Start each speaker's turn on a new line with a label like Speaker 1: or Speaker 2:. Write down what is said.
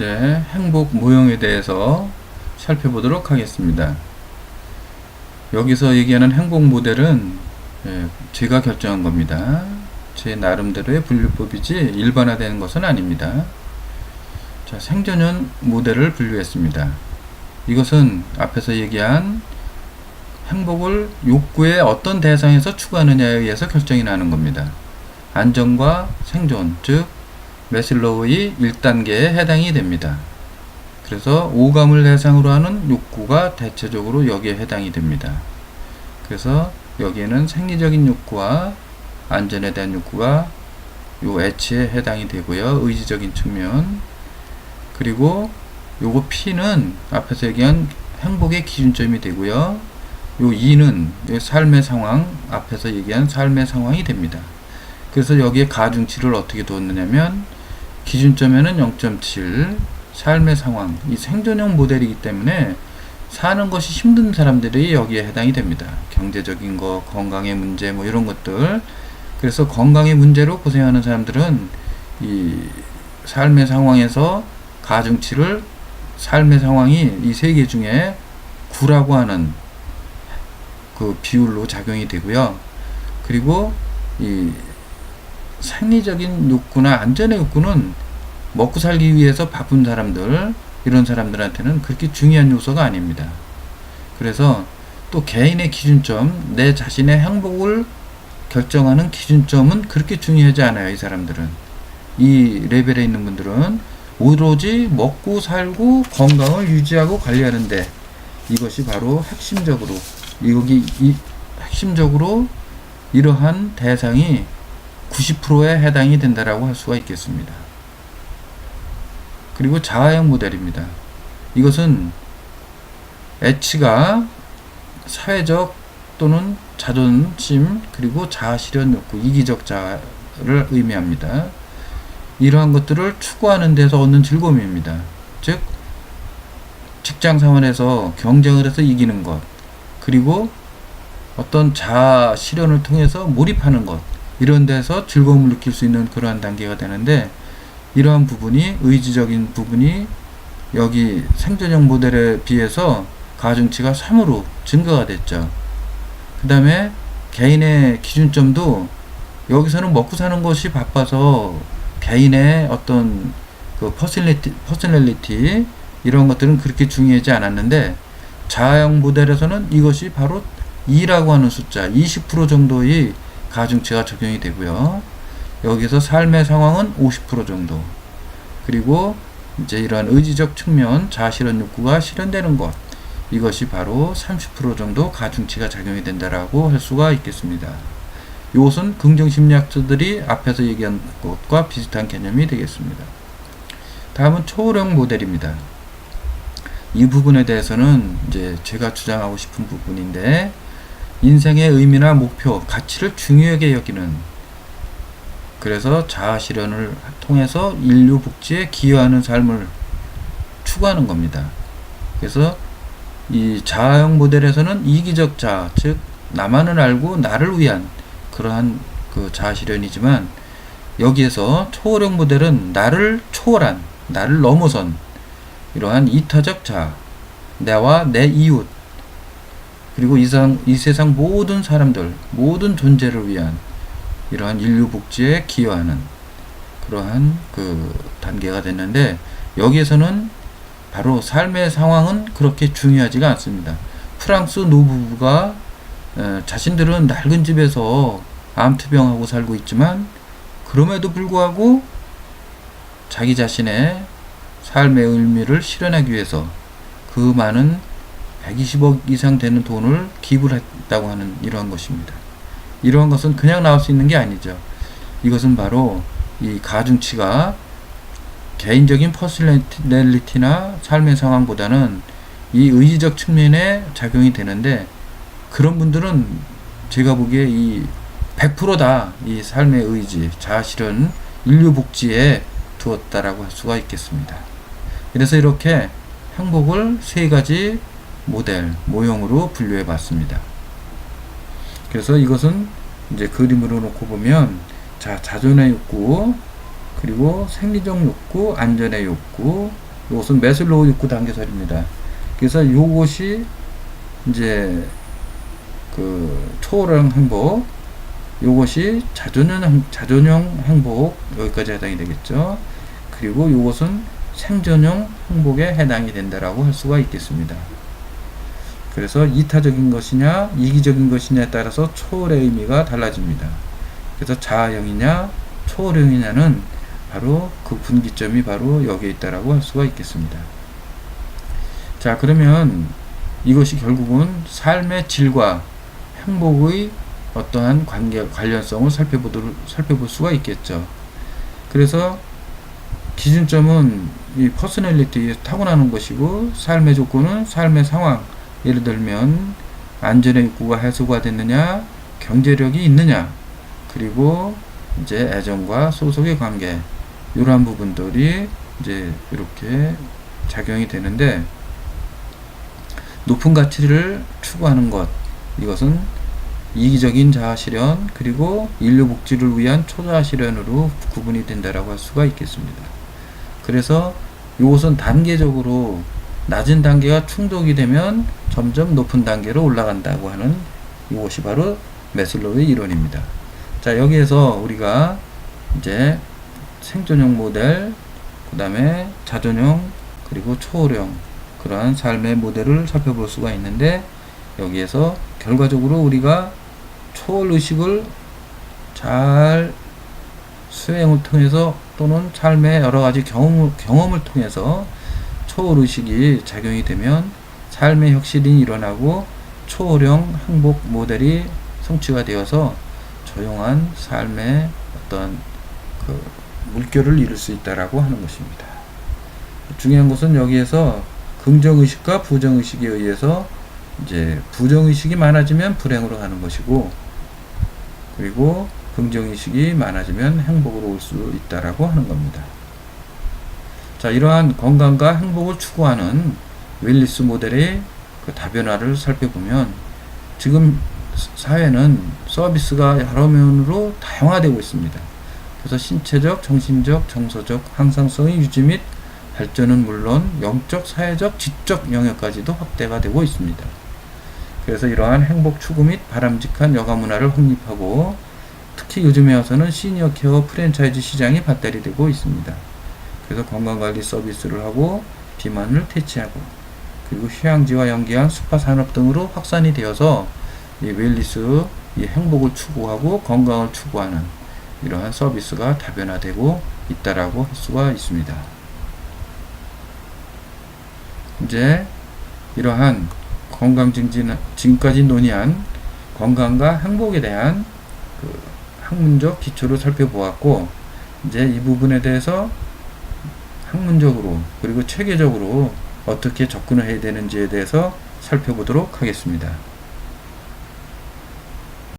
Speaker 1: 번째 행복 모형에 대해서 살펴보도록 하겠습니다. 여기서 얘기하는 행복 모델은 예, 제가 결정한 겁니다. 제 나름대로의 분류법이지 일반화되는 것은 아닙니다. 자, 생존형 모델을 분류했습니다. 이것은 앞에서 얘기한 행복을 욕구의 어떤 대상에서 추구하느냐에 의해서 결정이 나는 겁니다. 안정과 생존, 즉 메슬로우의 1단계에 해당이 됩니다. 그래서 오감을 대상으로 하는 욕구가 대체적으로 여기에 해당이 됩니다. 그래서 여기에는 생리적인 욕구와 안전에 대한 욕구가 요 H에 해당이 되고요. 의지적인 측면. 그리고 요거 P는 앞에서 얘기한 행복의 기준점이 되고요. 요 E는 삶의 상황, 앞에서 얘기한 삶의 상황이 됩니다. 그래서 여기에 가중치를 어떻게 두었느냐면 기준점에는 0.7 삶의 상황 이 생존형 모델이기 때문에 사는 것이 힘든 사람들이 여기에 해당이 됩니다. 경제적인 거, 건강의 문제 뭐 이런 것들. 그래서 건강의 문제로 고생하는 사람들은 이 삶의 상황에서 가중치를 삶의 상황이 이 세 개 중에 9라고 하는 그 비율로 작용이 되고요. 그리고 이 생리적인 욕구나 안전의 욕구는 먹고 살기 위해서 바쁜 사람들, 이런 사람들한테는 그렇게 중요한 요소가 아닙니다. 그래서 또 개인의 기준점, 내 자신의 행복을 결정하는 기준점은 그렇게 중요하지 않아요, 이 사람들은. 이 레벨에 있는 분들은 오로지 먹고 살고 건강을 유지하고 관리하는데 이것이 바로 핵심적으로, 여기 이 핵심적으로 이러한 대상이 90%에 해당이 된다라고 할 수가 있겠습니다. 그리고 자아형 모델입니다. 이것은 H가 사회적 또는 자존심 그리고 자아 실현 욕구, 이기적 자아를 의미합니다. 이러한 것들을 추구하는 데서 얻는 즐거움입니다. 즉 직장 생활에서 경쟁을 해서 이기는 것, 그리고 어떤 자아 실현을 통해서 몰입하는 것, 이런 데서 즐거움을 느낄 수 있는 그러한 단계가 되는데 이러한 부분이 의지적인 부분이 여기 생존형 모델에 비해서 가중치가 3으로 증가가 됐죠. 그 다음에 개인의 기준점도 여기서는 먹고 사는 것이 바빠서 개인의 어떤 그 퍼스널리티, 퍼스널리티 이런 것들은 그렇게 중요하지 않았는데 자아형 모델에서는 이것이 바로 2라고 하는 숫자 20% 정도의 가중치가 적용이 되고요. 여기서 삶의 상황은 50% 정도. 그리고 이제 이러한 의지적 측면, 자실현 욕구가 실현되는 것. 이것이 바로 30% 정도 가중치가 작용이 된다라고 할 수가 있겠습니다. 이것은 긍정심리학자들이 앞에서 얘기한 것과 비슷한 개념이 되겠습니다. 다음은 초월형 모델입니다. 이 부분에 대해서는 이제 제가 주장하고 싶은 부분인데, 인생의 의미나 목표, 가치를 중요하게 여기는 그래서 자아 실현을 통해서 인류 복지에 기여하는 삶을 추구하는 겁니다. 그래서 이 자아형 모델에서는 이기적 자아, 즉 나만을 알고 나를 위한 그러한 그 자아 실현이지만 여기에서 초월형 모델은 나를 초월한, 나를 넘어선 이러한 이타적 자아, 내와 내 이웃, 그리고 이 상, 이 세상 모든 사람들, 모든 존재를 위한 이러한 인류 복지에 기여하는 그러한 그 단계가 됐는데 여기에서는 바로 삶의 상황은 그렇게 중요하지가 않습니다. 프랑스 노부부가 자신들은 낡은 집에서 암투병하고 살고 있지만 그럼에도 불구하고 자기 자신의 삶의 의미를 실현하기 위해서 그 많은 120억 이상 되는 돈을 기부를 했다고 하는 이러한 것입니다. 이러한 것은 그냥 나올 수 있는 게 아니죠. 이것은 바로 이 가중치가 개인적인 퍼스널리티나 삶의 상황보다는 이 의지적 측면에 작용이 되는데 그런 분들은 제가 보기에 이 100%다 이 삶의 의지, 자아실현, 인류 복지에 두었다라고 할 수가 있겠습니다. 그래서 이렇게 행복을 세 가지 모델, 모형으로 분류해 봤습니다. 그래서 이것은 이제 그림으로 놓고 보면 자, 자존의 욕구, 그리고 생리적 욕구, 안전의 욕구, 이것은 메슬로우 욕구 단계설입니다. 그래서 요것이 이제 그 초월형 행복, 요것이 자존형, 행- 자존형 행복 여기까지 해당이 되겠죠. 그리고 요것은 생존형 행복에 해당이 된다라고 할 수가 있겠습니다. 그래서 이타적인 것이냐 이기적인 것이냐에 따라서 초월의 의미가 달라집니다. 그래서 자아형이냐 초월형이냐는 바로 그 분기점이 바로 여기에 있다라고 할 수가 있겠습니다. 자 그러면 이것이 결국은 삶의 질과 행복의 어떠한 관계 관련성을 살펴보도록 살펴볼 수가 있겠죠. 그래서 기준점은 이 퍼스널리티에 타고나는 것이고 삶의 조건은 삶의 상황 예를 들면 안전의 욕구가 해소가 됐느냐 경제력이 있느냐 그리고 이제 애정과 소속의 관계 이러한 부분들이 이제 이렇게 작용이 되는데 높은 가치를 추구하는 것 이것은 이기적인 자아 실현 그리고 인류 복지를 위한 초자아 실현으로 구분이 된다라고 할 수가 있겠습니다. 그래서 이것은 단계적으로 낮은 단계가 충족이 되면 점점 높은 단계로 올라간다고 하는 이것이 바로 메슬로우의 이론입니다. 자, 여기에서 우리가 이제 생존형 모델, 그 다음에 자존형, 그리고 초월형, 그러한 삶의 모델을 살펴볼 수가 있는데, 여기에서 결과적으로 우리가 초월 의식을 잘 수행을 통해서 또는 삶의 여러 가지 경험을, 경험을 통해서 초월 의식이 작용이 되면 삶의 혁신이 일어나고 초월형 행복 모델이 성취가 되어서 조용한 삶의 어떤 그 물결을 이룰 수 있다라고 하는 것입니다. 중요한 것은 여기에서 긍정 의식과 부정 의식에 의해서 이제 부정 의식이 많아지면 불행으로 가는 것이고 그리고 긍정 의식이 많아지면 행복으로 올 수 있다라고 하는 겁니다. 자, 이러한 건강과 행복을 추구하는 웰리스 모델의 그 다변화를 살펴보면 지금 사회는 서비스가 여러 면으로 다양화되고 있습니다. 그래서 신체적, 정신적, 정서적 항상성의 유지 및 발전은 물론 영적, 사회적, 지적 영역까지도 확대가 되고 있습니다. 그래서 이러한 행복 추구 및 바람직한 여가 문화를 확립하고 특히 요즘에 와서는 시니어 케어 프랜차이즈 시장이 발달이 되고 있습니다. 그래서 건강관리 서비스를 하고 비만을 퇴치하고 그리고 휴양지와 연계한 스파 산업 등으로 확산이 되어서 이 웰리스 이 행복을 추구하고 건강을 추구하는 이러한 서비스가 다변화되고 있다라고 할 수가 있습니다. 이제 이러한 건강 증진 지금까지 논의한 건강과 행복에 대한 그 학문적 기초를 살펴보았고 이제 이 부분에 대해서 학문적으로 그리고 체계적으로 어떻게 접근을 해야 되는지에 대해서 살펴보도록 하겠습니다.